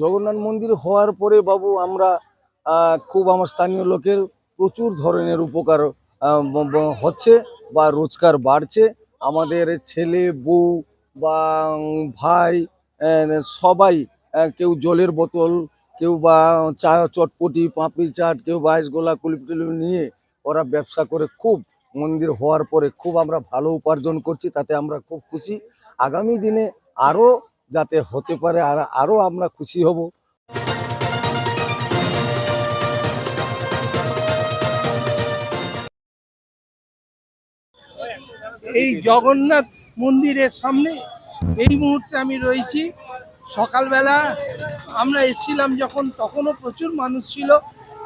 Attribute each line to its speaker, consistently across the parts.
Speaker 1: জগন্নাথ মন্দির হওয়ার পরে বাবু আমরা খুব আমার স্থানীয় লোকের প্রচুর ধরনের উপকার হচ্ছে বা রোজগার বাড়ছে। আমাদের ছেলে, বউ বা ভাই সবাই কেউ জলের বোতল, কেউ বা চা, চটপটি, পাঁপড়ি চাট, কেউ বাইশ গোলা কুলিপ টুলিপ নিয়ে ওরা ব্যবসা করে খুব মন্দির হওয়ার পরে খুব আমরা ভালো উপার্জন করছি, তাতে আমরা খুব খুশি। আগামী দিনে আরও যাতে হতে পারে আর আরও আমরা খুশি হব।
Speaker 2: এই জগন্নাথ মন্দিরের সামনে এই মুহূর্তে আমি রয়েছি। সকালবেলা আমরা এসেছিলাম যখন, তখনও প্রচুর মানুষ ছিল।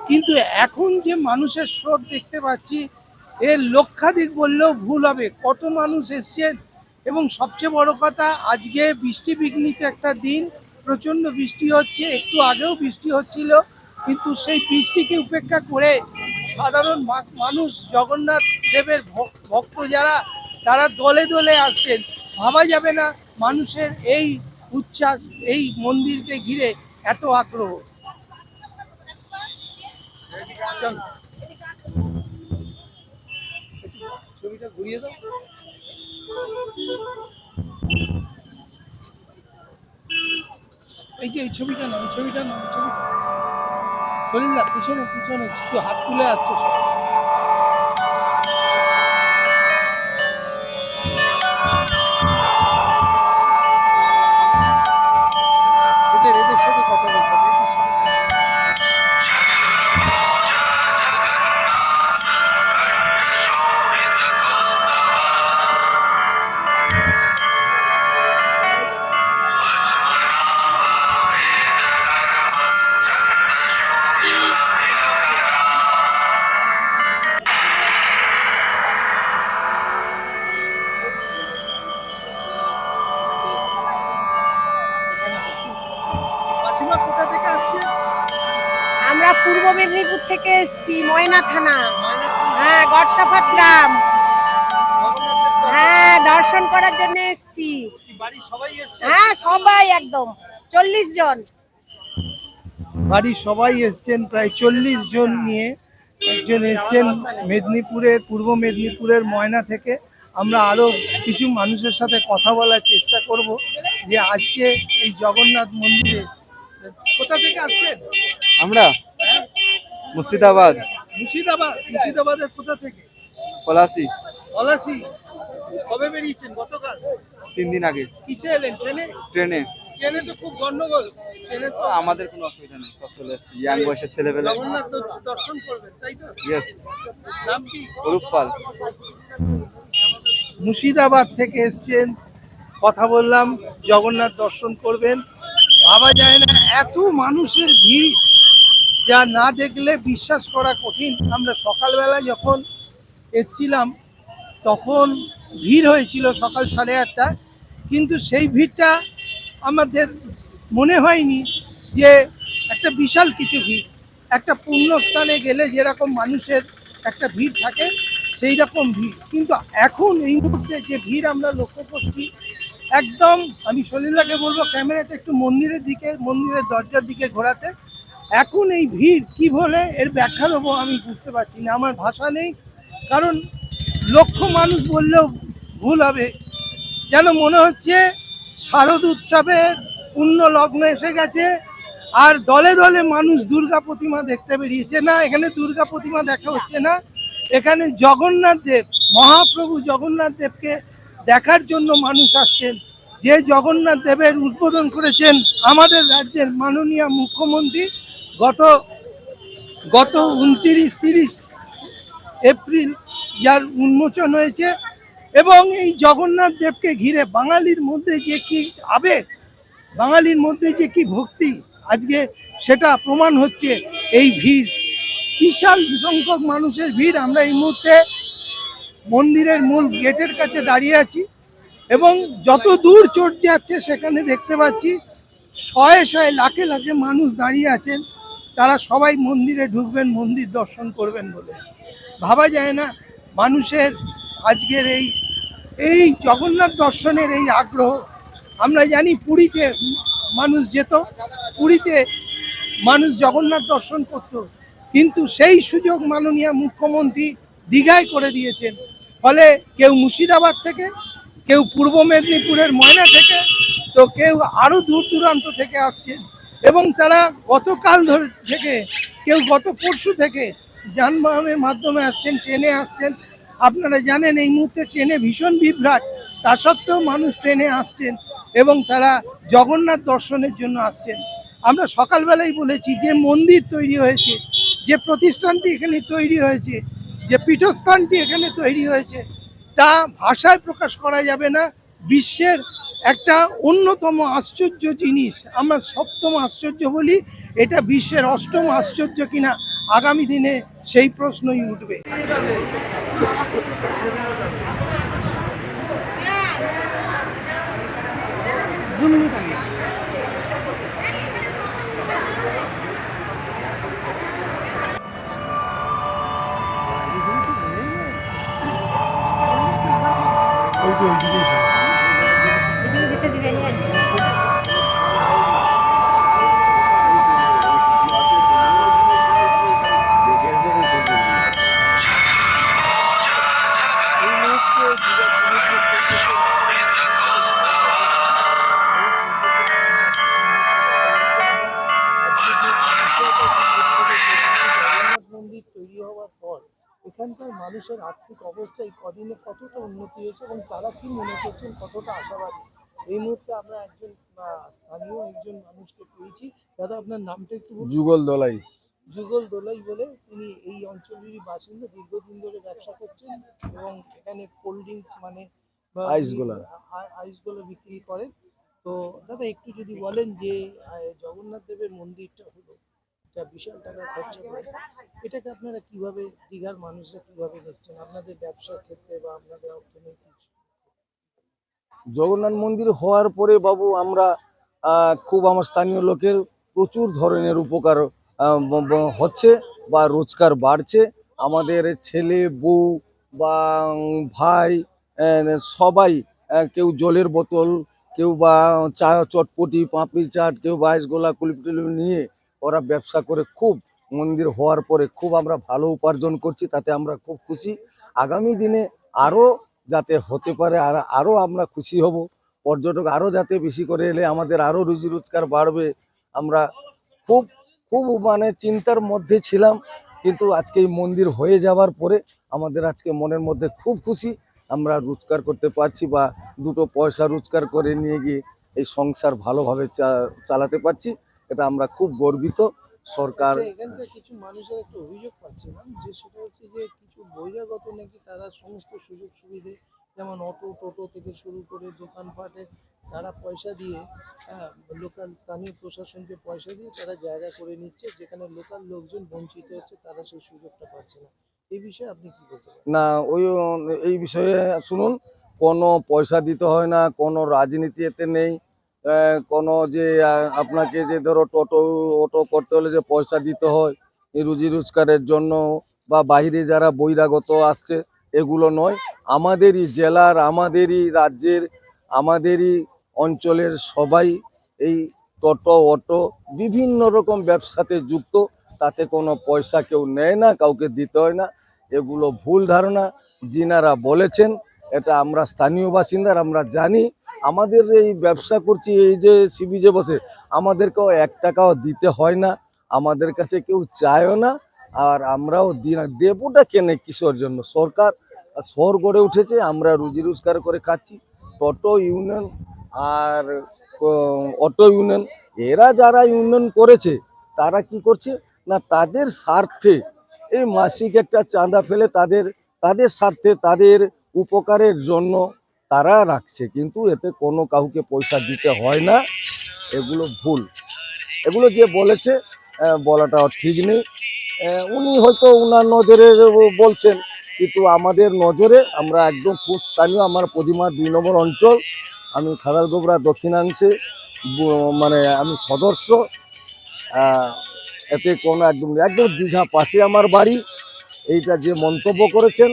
Speaker 2: কিন্তু এখন যে মানুষের স্রোত দেখতে পাচ্ছি, এর লক্ষাধিক বললেও ভুল হবে। কত মানুষ এসছেন? এবং সবচেয়ে বড় কথা, আজকে বৃষ্টি বিঘ্নিত একটা দিন। প্রচণ্ড বৃষ্টি হচ্ছে, একটু আগেও বৃষ্টি হচ্ছিল, কিন্তু সেই বৃষ্টিকে উপেক্ষা করে সাধারণ মানুষ, জগন্নাথ দেবের ভক- ভক্ত যারা, তারা দলে দলে আসছেন। ভাবা যাবে না মানুষের এই উচ্ছ্বাস, এই মন্দিরকে ঘিরে এত আগ্রহ। ছবিটা ঘুরিয়ে দাও। এই যে এই ছবিটা না ছবিটা না ছবিটা বলিন না পিছনে পিছনে হাত তুলে আসছে মাসিমা কোথা থেকে আসছে?
Speaker 3: আমরা পূর্ব মেদিনীপুর থেকে এসেছি ময়না থানা। হ্যাঁ গড়সাফাত গ্রাম। হ্যাঁ দর্শন করার জন্য এসেছি।
Speaker 2: বাড়ির সবাই এসছে?
Speaker 3: হ্যাঁ সবাই একদম। চল্লিশ জন।
Speaker 2: বাড়ির সবাই এসছেন প্রায় চল্লিশ জন নিয়ে একজন এসছেন মেদিনীপুরের পূর্ব মেদিনীপুরের ময়না থেকে। আমরা আরও কিছু মানুষের সাথে কথা বলার চেষ্টা করব যে আজকে এই জগন্নাথ মন্দিরে কোথা থেকে আসছেন?
Speaker 4: আমরা মুর্শিদাবাদ।
Speaker 2: মুর্শিদাবাদ মুর্শিদাবাদের কোথা থেকে?
Speaker 4: পলাশি।
Speaker 2: পলাশি। কবে বেরিয়েছেন? গতকাল?
Speaker 4: তিন দিন আগে।
Speaker 2: কিসে এলেন? ট্রেনে?
Speaker 4: ট্রেনে।
Speaker 2: ট্রেনে তো খুব গন্ডগোল। ট্রেনে তো
Speaker 4: আমাদের কোনো অসুবিধা নেই সব চলে এসেছি। ইয়াং বয়সের ছেলেবেলা
Speaker 2: জগন্নাথ দর্শন করবেন তাই তো?
Speaker 4: ইয়েস
Speaker 2: নাম কি?
Speaker 4: অরূপ পাল
Speaker 2: মুর্শিদাবাদ থেকে এসছেন। কথা বললাম জগন্নাথ দর্শন করবেন। ভাবা যায় না। এত মানুষের ভিড় যা না দেখলে বিশ্বাস করা কঠিন। আমরা সকালবেলা যখন এসছিলাম, তখন ভিড় হয়েছিল সকাল সাড়ে আটটা। কিন্তু সেই ভিড়টা আমাদের মনে হয়নি যে একটা বিশাল কিছু ভিড়। একটা পুণ্যস্থানে গেলে যেরকম মানুষের একটা ভিড় থাকে সেই রকম ভিড়। কিন্তু এখন এই মুহূর্তে যে ভিড় আমরা লক্ষ্য করছি একদম, আমি সলিলাকে বলব, ক্যামেরাটা একটু মন্দিরের দিকে, মন্দিরের দরজার দিকে ঘোরাতে। এখন এই ভিড় কি বলে, এর ব্যাখ্যা দেবো, আমি বুঝতে পারছি না, আমার ভাষা নেই। কারণ লক্ষ মানুষ বললেও ভুল হবে। যেন মনে হচ্ছে শারদ উৎসবের পূর্ণ লগ্ন এসে গেছে, আর দলে দলে মানুষ দুর্গা প্রতিমা দেখতে বেরিয়েছে। না, এখানে দুর্গা প্রতিমা দেখা হচ্ছে না। এখানে জগন্নাথ দেব, মহাপ্রভু জগন্নাথ দেবকে দেখার জন্য মানুষ আসছেন। যে জগন্নাথ দেবের উদ্বোধন করেছেন আমাদের রাজ্যের মাননীয় মুখ্যমন্ত্রী গত গত উনত্রিশ, তিরিশ এপ্রিল যার উন্মোচন হয়েছে এবং এই জগন্নাথ দেবকে ঘিরে বাঙালির মধ্যে যে কি আবেগ, বাঙালির মধ্যে যে কি ভক্তি, আজকে সেটা প্রমাণ হচ্ছে এই ভিড়। বিশাল সংখ্যক মানুষের ভিড় আমরা এই মুহূর্তে মন্দিরের মূল গেটের কাছে দাঁড়িয়ে আছি এবং যত দূর চোট যাচ্ছে সেখানে দেখতে পাচ্ছি শয়ে শয়ে লাখে লাখে মানুষ দাঁড়িয়ে আছেন। তারা সবাই মন্দিরে ঢুকবেন, মন্দির দর্শন করবেন বলে। ভাবা যায় না মানুষের আজকের এই এই জগন্নাথ দর্শনের এই আগ্রহ। আমরা জানি পুরীতে মানুষ যেত, পুরীতে মানুষ জগন্নাথ দর্শন করত। কিন্তু সেই সুযোগ মাননীয় মুখ্যমন্ত্রী দীঘায় করে দিয়েছেন। ফলে কেউ মুর্শিদাবাদ থেকে, কেউ পূর্ব মেদিনীপুরের ময়না থেকে, তো কেউ আরও দূর দূরান্ত থেকে আসছেন। এবং তারা গতকাল ধরে থেকে, কেউ গত পরশু থেকে যানবাহনের মাধ্যমে আসছেন, ট্রেনে আসছেন। আপনারা জানেন এই মুহূর্তে ট্রেনে ভীষণ বিভ্রাট, তা সত্ত্বেও মানুষ ট্রেনে আসছেন এবং তারা জগন্নাথ দর্শনের জন্য আসছেন। আমরা সকালবেলাই বলেছি যে মন্দির তৈরি হয়েছে, যে প্রতিষ্ঠানটি এখানে তৈরি হয়েছে যে পীঠস্থানটি এখানে তৈরি হয়েছে, তা ভাষায় প্রকাশ করা যাবে না। বিশ্বের একটা অন্যতম আশ্চর্য জিনিস, আমরা সপ্তম আশ্চর্য বলি, এটা বিশ্বের অষ্টম আশ্চর্য কিনা, আগামী দিনে সেই প্রশ্নই উঠবে। জগন্নাথ মানুষের আর্থিক অবস্থা এই কদিনে কতটা উন্নতি হয়েছে এবং তারা কি মনে করছেন কতটা আশাবাদী? এই মুহূর্তে আমরা একজন স্থানীয় একজন মানুষকে পেয়েছি। দাদা আপনার নামটা একটু
Speaker 1: যুগল দলাই।
Speaker 2: যুগল দোলাই বলে তিনি এই অঞ্চলেরই বাসিন্দা দীর্ঘদিন ধরে ব্যবসা করছেন এবং এখানে কোল্ড ড্রিঙ্কস মানে
Speaker 1: আইসগোলা
Speaker 2: বিক্রি করেন। তো দাদা একটু যদি বলেন যে জগন্নাথ দেবের মন্দিরটা হলো। এটা বিশাল টাকা খরচা করে। এটাকে আপনারা কীভাবে দীঘার মানুষরা কীভাবে দেখছেন? আপনাদের ব্যবসার ক্ষেত্রে বা আপনাদের অর্থনৈতিক
Speaker 1: জগন্নাথ মন্দির হওয়ার পরে বাবু, আমরা খুব আমার স্থানীয় লোকের প্রচুর ধরনের উপকার হচ্ছে বা রোজগার বাড়ছে। আমাদের ছেলে, বউ বা ভাই সবাই কেউ জলের বোতল, কেউ বা চা, চটপটি, পাঁপড়ি চাট, কেউ বাইশ গোলা কুলিপ নিয়ে ওরা ব্যবসা করে খুব মন্দির হওয়ার পরে খুব আমরা ভালো উপার্জন করছি, তাতে আমরা খুব খুশি। আগামী দিনে আরও যাতে হতে পারে, আর আরও আমরা খুশি হব। পর্যটক আরও যাতে বেশি করে এলে আমাদের আরও রুজি রোজগার বাড়বে। আমরা খুব খুব মানে চিন্তার মধ্যে ছিলাম, কিন্তু আজকে এই মন্দির হয়ে যাওয়ার পরে আমাদের আজকে মনের মধ্যে খুব খুশি। আমরা রোজগার করতে পারছি বা দুটো পয়সা রোজগার করে নিয়ে গিয়ে এই সংসার ভালোভাবে চালাতে পারছি। এটা আমরা খুব গর্বিত। সরকার
Speaker 2: এখানকার কিছু মানুষের একটা অভিযোগ পাচ্ছিলাম যে সেটা হচ্ছে যে কিছু বহিরাগত নাকি তারা সমস্ত সুযোগ সুবিধে যেমন অটো টোটো থেকে শুরু করে দোকানপাটে তারা পয়সা দিয়ে লোকাল স্থানীয় প্রশাসনকে পয়সা দিয়ে তারা জায়গা করে নিচ্ছে যেখানে লোকাল লোকজন বঞ্চিত হচ্ছে তারা সেই সুযোগটা পাচ্ছে না। এই বিষয়ে আপনি কি বলতে
Speaker 1: না ওই এই বিষয়ে শুনুন কোনো পয়সা দিতে হয় না কোনো রাজনীতি এতে নেই। কোনো যে আপনাকে যে ধরো টোটো, অটো করতে হলে যে পয়সা দিতে হয় রুজি রোজগারের জন্য বা বাইরে যারা বহিরাগত আসছে, এগুলো নয়। আমাদেরই জেলার, আমাদেরই রাজ্যের, আমাদেরই অঞ্চলের সবাই এই টোটো, অটো বিভিন্ন রকম ব্যবসাতে যুক্ত। তাতে কোনো পয়সা কেউ নেয় না, কাউকে দিতে হয় না। এগুলো ভুল ধারণা। যিনারা বলেছেন, এটা আমরা স্থানীয় বাসিন্দার, আমরা জানি। আমাদের এই ব্যবসা করছি, এই যে সিবিজে বসে, আমাদেরকেও এক টাকাও দিতে হয় না, আমাদের কাছে কেউ চায়ও না, আর আমরাও দিই না দেবুটা কেনে কিসের জন্য? সরকার শহর গড়ে উঠেছে, আমরা রুজি রোজগার করে খাচ্ছি। টোটো ইউনিয়ন আর অটো ইউনিয়ন, এরা যারা ইউনিয়ন করেছে, তারা কি করছে? না, তাদের স্বার্থে, এই মাসিক একটা চাঁদা ফেলে তাদের তাদের স্বার্থে তাদের উপকারের জন্য তারা রাখছে, কিন্তু এতে কোনো কাউকে পয়সা দিতে হয় না। এগুলো ভুল। এগুলো যে বলেছে বলাটা ঠিক নেই। উনি হয়তো ওনার নজরে বলছেন, কিন্তু আমাদের নজরে আমরা একদম খুব স্থানীয়, আমার প্রতিমা দুই নম্বর অঞ্চল। আমি খাদালগোবরা দক্ষিণাংশে মানে আমি সদস্য। এতে কোনো একদম একদম দীঘা পাশে আমার বাড়ি। এইটা যে মন্তব্য করেছেন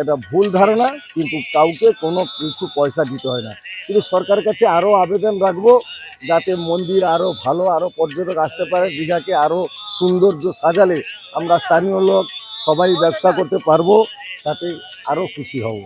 Speaker 1: এটা ভুল ধারণা, কিন্তু কাউকে কোনো কিছু পয়সা দিতে হয় না। কিন্তু সরকারের কাছে আরও আবেদন রাখব, যাতে মন্দির আরও ভালো আরও পর্যটক আসতে পারে, দীঘাকে আরও সৌন্দর্য সাজালে আমরা স্থানীয় লোক সবাই ব্যবসা করতে পারব, তাতে আরও খুশি হব।